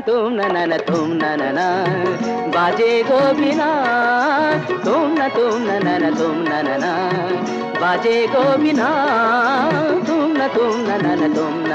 তুম না তুম না না না তুম না না না বাজে গো বিনা তুম না তুম না না না তুম না না না বাজে গো বিনা তুম না তুম না না না তুম না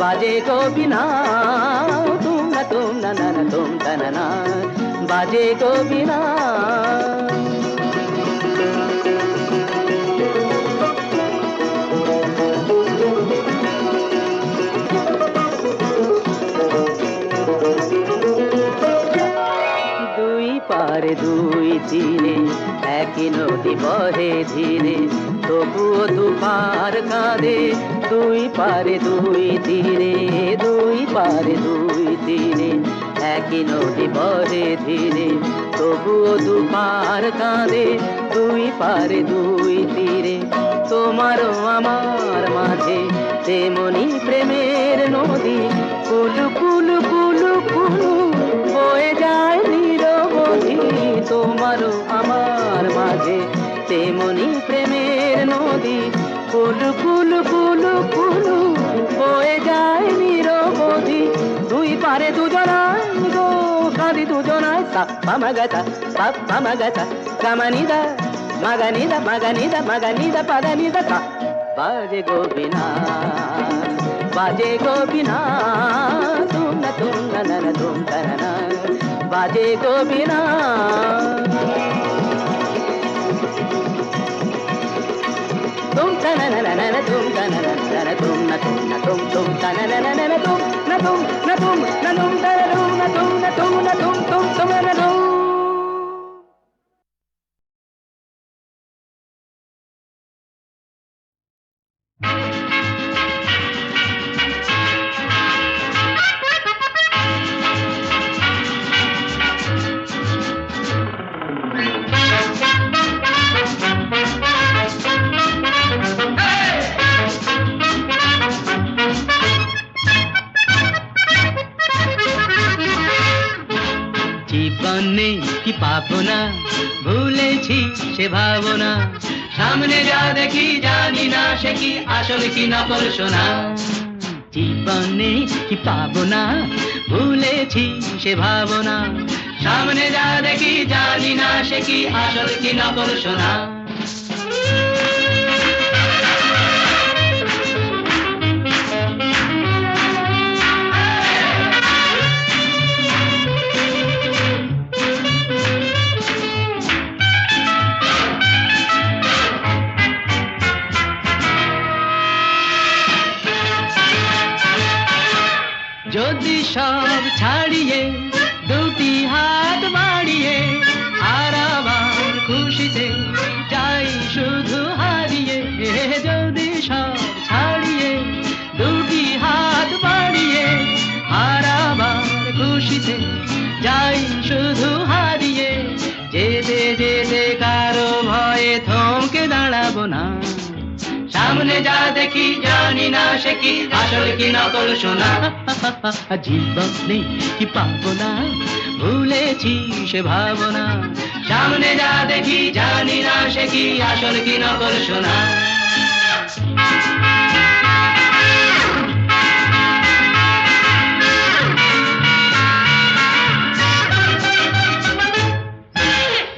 বাজে গোবিনা তুম না তুম না না না তুম তা না দুই তীরে একই নদী বহে ধীরে, তবুও দুপার কাঁদে দুই পারে দুই তীরে দুই পারে দুই তীরে একই নদী বহে ধীরে, তবুও দুপার কাঁদে দুই পারে দুই তীরে। তোমারও আমার মাঝে তেমনি প্রেমের নদী, কুলু তোমারও আমার মাঝে তেমনি প্রেমের নদী কুলু কুলু কুলু কুলু বয়ে যায় নিরবধি দুই পারে দুজনায় গো কাঁদি দুজনায় সাপ্পা মাগাতা সাপ্পা মাগাতা কামানিদা মাগানিদা মাগানিদা মাগানিদা পাগানিদা সা বাজে গোবিনা বাজে গোবিনা তুম না তুম না না না তুম তা না না বাজে গোবিনা তুম তা না না না না না তুম তা না না না না তুম না তুম না তুম তুম তা না না না না না তুম না তুম না তুম না তুম তা না তুম না তুম না তুম নেই না কি পাবনা? ভুলেছি সে ভাবনা। সামনে যা দেখি, জানি না সে কি আসল কি নকল পড়শোনা জীবনে কি পাবনা? ভুলেছি সে ভাবনা। সামনে যা দেখি, জানি না সে কি আসল কি নকল শোনা যদি সব ছাড়িয়ে দুটি হাত বাড়িয়ে শুনে যা দেখি জানি না সে কি। আসল কি নকল শোনা জীবন নেই কি ভুলেছি সে ভাবনা। সামনে যা দেখি জানি না সে কি। আসল কি নকল শোনা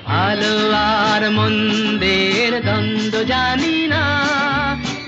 ভালো আর মন্দের দ্বন্দ্ব জানি না।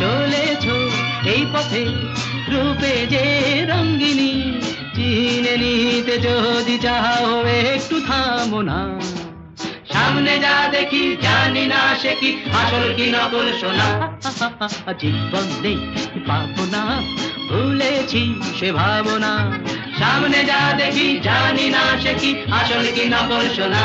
চলেছ এই পথে রূপে যে রঙ্গিনী চিনে নিতে যদি চাও একটু থামো না। সামনে যা দেখি জানি না সে কি, আসল কি নকল শোনা জীবন নেই, পাবো না, ভুলেছি সে ভাবনা। সামনে যা দেখি জানি না সে কি, আসল কি নকল শোনা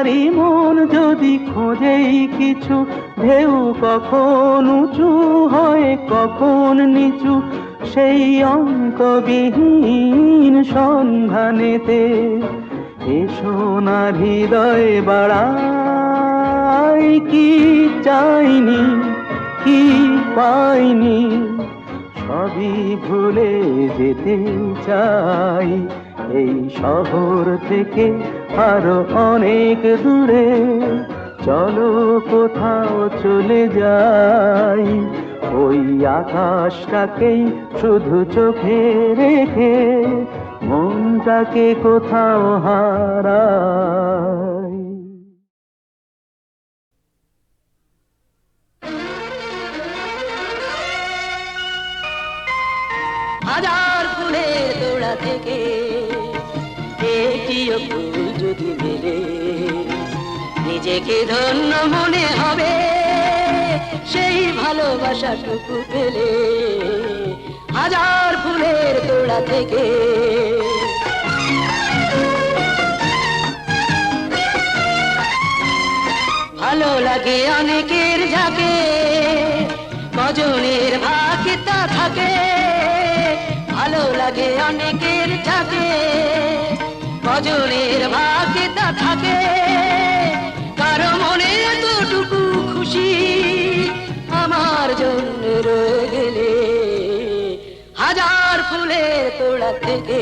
ফেরারি মন যদি খোঁজেই কিছু, ঢেউ কখন উঁচু হয়, কখন নিচু, সেই অঙ্কবিহীন সন্ধানেতে এসো না হৃদয় বাড়াই, কি চাইনি, কি পাইনি, সবই ভুলে যেতে চাই। এই শহর থেকে আরও অনেক দূরে। চলো কোথাও চলে যাই। ওই আকাশটাকেই শুধু চোখে রেখে মনটাকে কোথাও হারাই। হাজার ফুলের থেকে একটিও ফুল যদি মেলে, নিজেকে ধন্য মনে হবে, সেই ভালোবাসাটুকু পেলে হাজার ফুলের তোড়া থেকে। ভালো লাগে অনেকের যাকে কজনের ভাগে তা থাকে। ভালো লাগে অনেকের যাকে বাজনের ভাগে তা থাকে। কারও মনে এতটুকু খুশি আমার জন্য রইলে হাজার ফুলের তোড়া থেকে।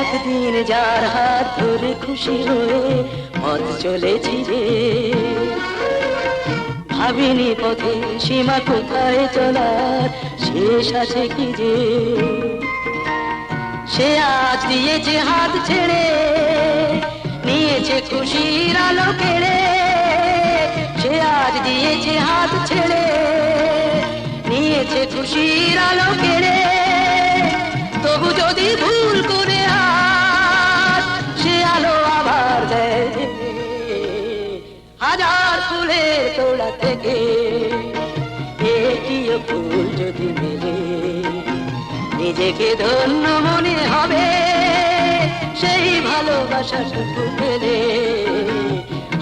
একদিন যার হাত ধরে খুশি হয়ে পথ চলেছি রে। ভাবিনি পথে সীমা কোথায় চলার, শেষ আছে কি যে? সে আজ দিয়েছে হাত ছেড়ে, নিয়েছে খুশির আলো কেড়ে। সে আজ দিয়েছে হাত ছেড়ে, নিয়েছে খুশির আলো কেড়ে। তবু যদি ভুল করে ফুলের তোড়া থেকে। একটিও ফুল যদি মেলে, নিজেকে ধন্য মনে হবে। সেই ভালোবাসা শুধু পেলে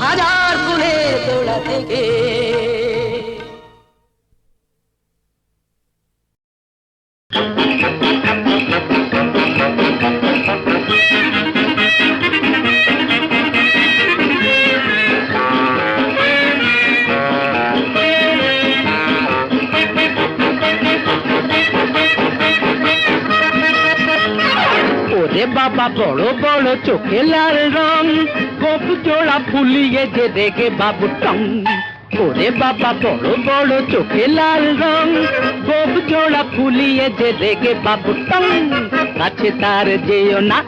হাজার ফুলের তোড়া থেকে। চোখে লাল রং, গোপ জোড়া ফুলিয়ে যে রেগে বাবু টং। ওরে বাবা, বড় বড় চোখে লাল রং, গোপ জোড়া ফুলিয়ে যে রেগে বাবু টং। কাছে তার যেও না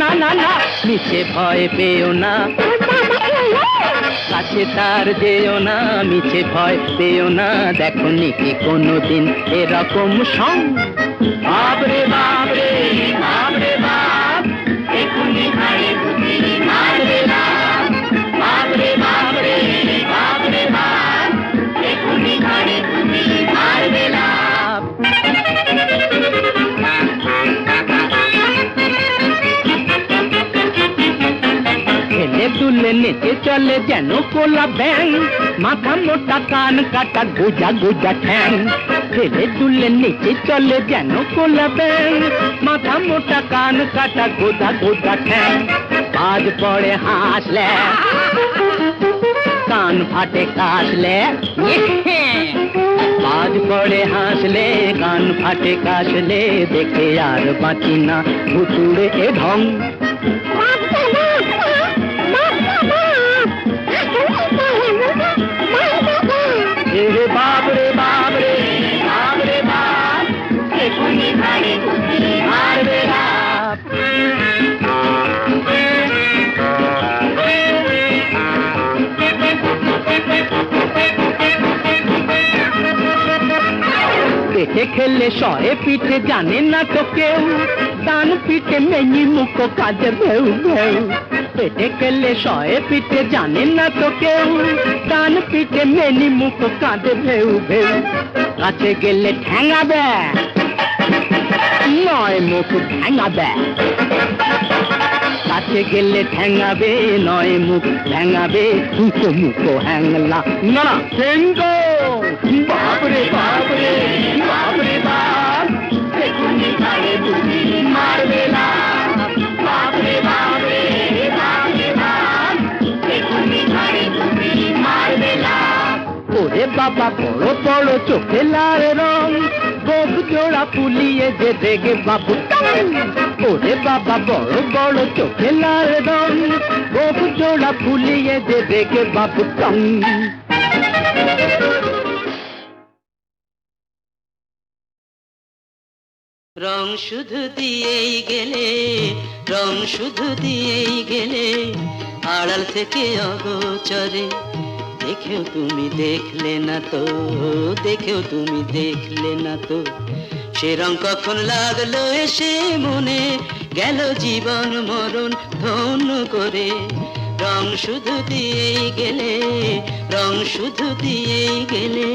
না না না মিছে ভয় পেও না। কাছে তার যেও না মিছে ভয় পেও না। দেখো কি কোনোদিন এরকম সং। বাবরে বাবরে এখুনি ঘাড়ে দুলে নেচে চলে যেন কোলা ব্যাং মাথা মোটা কান কাটা গোজা গোজা ঠ্যাং। খেলে দুলে নেচে চলে যেন কোলা ব্যাং মাথা মোটা কান কাটা গোজা গোজা ঠ্যাং। আজ পড়ে হাসলে, কান ফাটে কাশলে। আজ পড়ে হাসলে, কান ফাটে কাশলে। দেখে আর বাঁচি না ভুতুড়ে এ ঢং পেটে খেলে সরে পিঠে জানে না তো কেউ। ডান পিঠে মেনি মুখ কাজে ভেউ ভেউ। পেটে খেলে সয়ে পিঠে জানে না তো কেউ। ডান পিঠে মেনি মুখ কাঁদে ভেউ ভেউ। কাছে গেলে ঠ্যাঙাবে। নয় মুখ ঠ্যাঙাবে। কাছে গেলে ঠ্যাঙাবে নয় মুখ, ঠ্যাঙাবে মুখো মুখো, হ্যাংলা। না না বাপরে বাপরে বাপরে, বাপ। এখুনি ঘাড়ে বুদ্ধি মারবে না। বাপরে বাপরে বাপরে, বাপ। এখুনি ঘাড়ে বুদ্ধি মারবে না। ওরে বাবা, বড় বড় চোখে লাল রং। গোপ জোড়া ফুলিয়ে যে দেখে বাবু। ওরে বাবা, বড় বড় চোখে লাল রং গোপ জোড়া ফুলিয়ে যে দেখে বাবু টং রং শুধু দিয়েই গেলে, রং শুধু দিয়েই গেলে, আড়াল থেকে অগোচরে দেখেও তুমি দেখলে না তো, দেখেও তুমি দেখলে না তো। সে রং কখন লাগল এসে মনে, গেল জীবন মরণ ধন্য করে। রং শুধু দিয়েই গেলে, রং শুধু দিয়েই গেলে।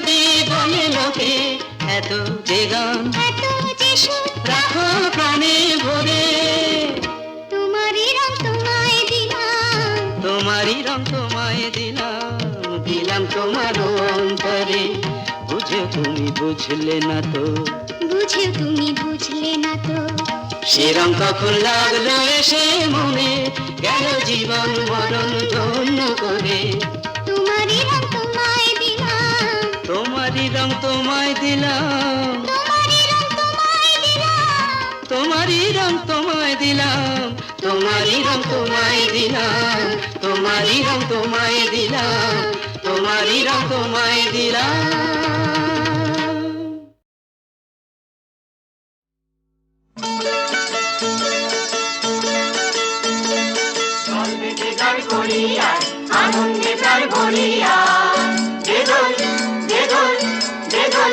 বলে লোকে এত যে গান রাখো প্রাণে ভরে। তোমারই রং তোমায় দিলাম। তোমারই রং তোমায় দিলাম দিলাম তোমার অন্তরে। বুঝে তুমি বুঝলে না তো। বুঝেও তুমি বুঝলে না তো। সে রং কখন লাগল এসে মনে গেল জীবন মরণ ধন্য করে। রং তোমায় দিলাম। তোমারই রং তোমায় দিলাম। তোমারই রং তোমায় দিলাম। তোমারই রং তোমায় দিলাম। তোমারই রং তোমায় দিলাম। তোমারই রং তোমায়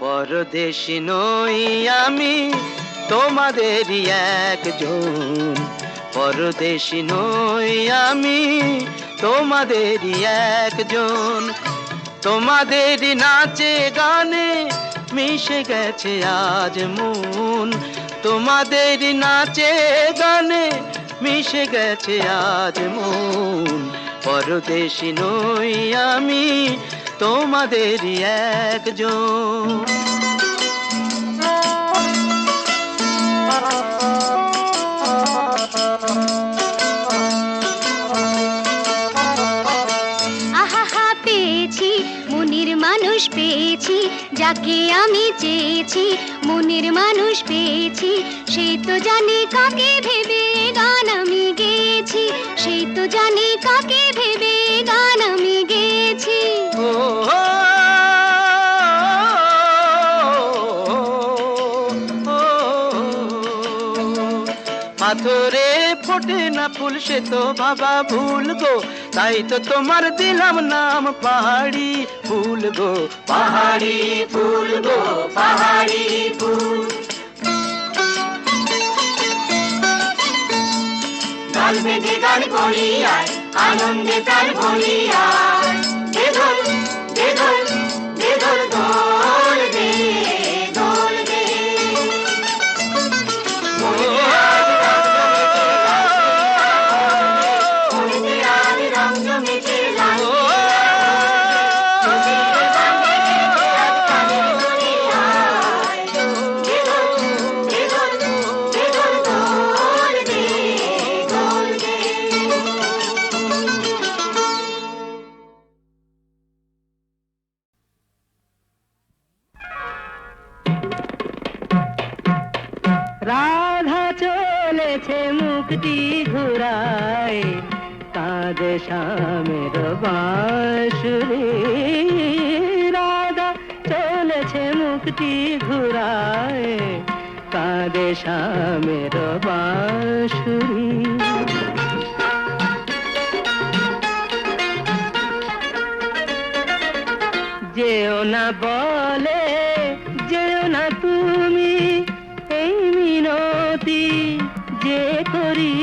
পরদেশি নই আমি তোমাদেরই একজন। পরদেশি নই আমি তোমাদেরই একজন। তোমাদেরই নাচে গানে মিশে গেছে আজ মন। তোমাদের নাচে গানে মিশে গেছে আজ মন। পরদেশি নই আমি, তোমাদেরই একজন। পেয়েছি, যাকে আমি চেয়েছি, মনের মানুষ পেয়েছি। সেই তো জানে কাকে ভেবে গান আমি গেয়েছি। সেই তো জানে কাকে ভেবে গান আমি গেয়েছি। পাথরে ফোটে না ফুল, সে তো বাবা ভুল গো। তাই তো তোমার দিলাম নাম পাহাড়ি ফুল গো পাহাড়ি ফুল গো, পাহাড়ি ফুল। গান করিয়ায় আনন্দে তার ভরিয়ায় যেও না বলে, যেও না তুমি এই মিনতি যে করি।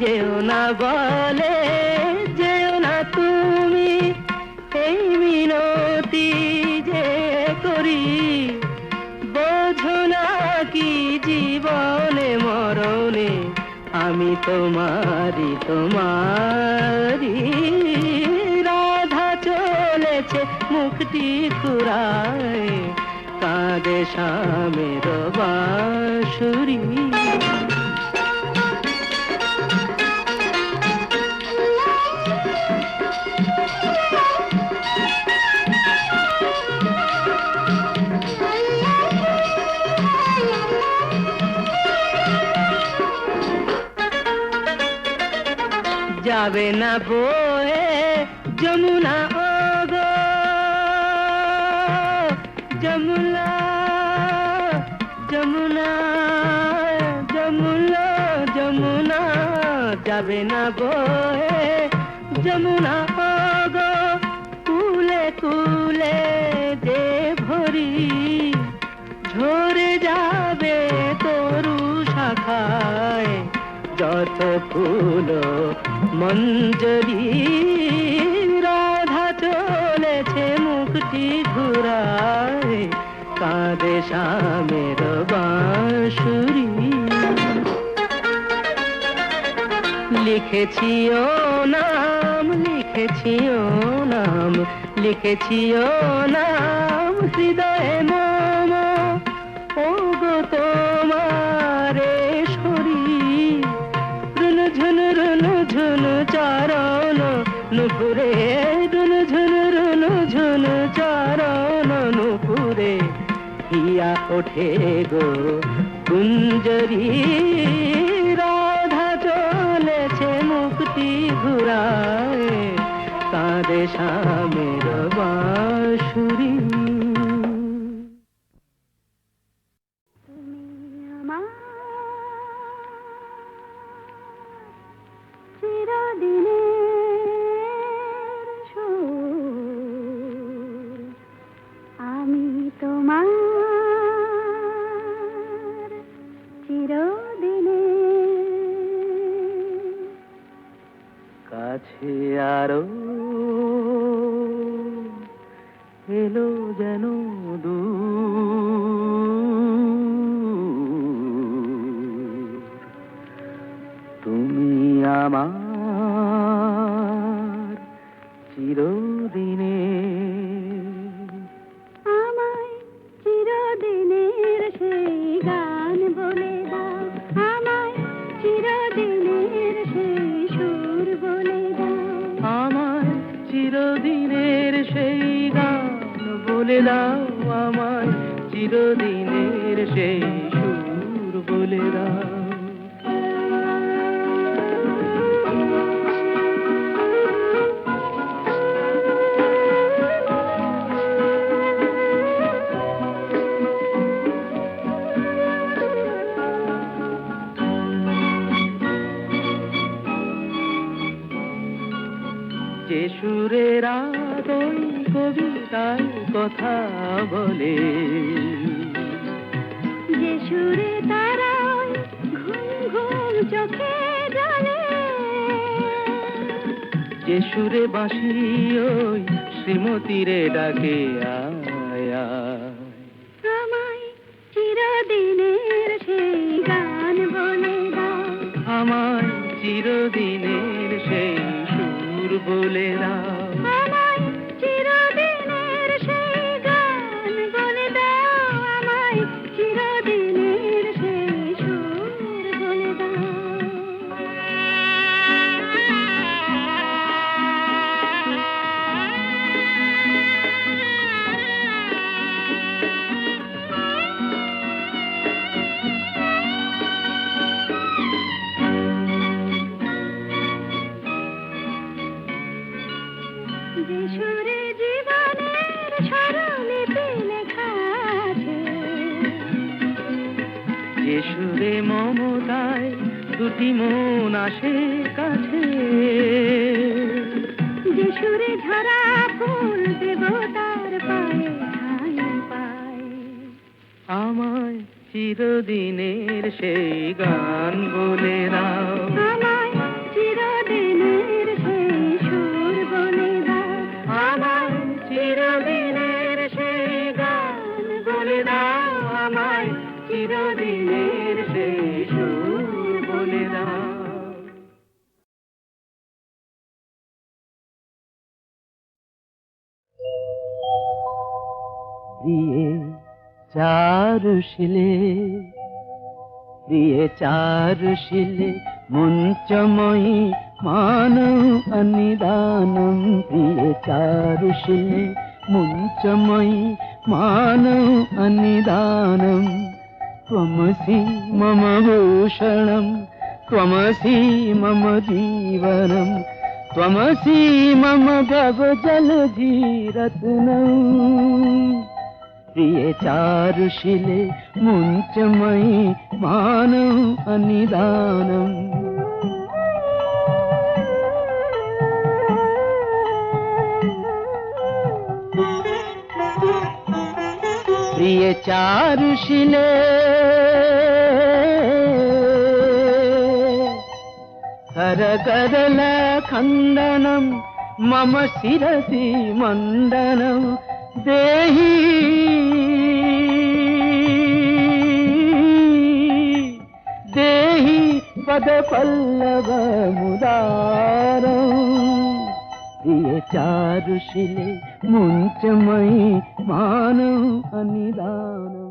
যেও না বলে, যেও না তুমি এই মিনতি যে করি। বোঝো না কি জীবনে, মরণে আমি তোমারি তোমারি মুখটি ঘুরায় কাঁদে স্বামের বাঁশুরি যাবে না বয়ে যমুনা যমুনা যমুনা যমুনা যমুনা যাবে না বয়ে যমুনা গো কুলে কুলে যে ভরি। ঝরে যাবে তরু শাখায় যত ফুল, মঞ্জরি। রাধা চলেছে মুখটি ঘুরায় শামের বাঁশুরি। লিখেছি ও নাম লিখেছি ও নাম লিখেছি ও নাম, হৃদয়ে মম ও গো তোমারে শরীর রুন ঝুন রুন ঝুন চারণ, নুপুরে। রুন ঝুন রুন ঝুন চারণ, নুপুরে। হিয়া ওঠে গো। কুঞ্জরি রাধা চলেছে মুক্তি ঘুরায়। কাঁদে স্বামের বাঁশুরি। আমার চিরদিনের সুর। আমি তোমার কাছে আরও এলো বাঁশি ওই শ্রীমতীরে ডাকে আয় বলে দাও আমায় চিরদিনের সেই সুর বলে দাও আমায় চিরদিনের সেই গান বলে দাও আমায় চিরদিনের সেই সুর বলে দাও প্রিয়ে চারুশিলে প্রিয়ে प्रियचारृषिले मुञ्चमयी मान अन्निदानं प्रियचार ऋषिले मुञ्चमयि मानव अनिदानं त्वमसि मम भूषणं त्वमसि मम जीवनं त्वमसि मम गव ಪ್ರಿಯ ಚಾರುಶಿಲೆ ಮುಂಚಮೈ ಮಾನವ ಅನಿದಾನಂ ప్రియ చారుషిలే కరకరల ఖండనం మమ శిరసి మండనం. దేహి దేహి పద పల్లవ ముదారం ప్రియ చారుశిలే ముంచమై మానవ అనిదానం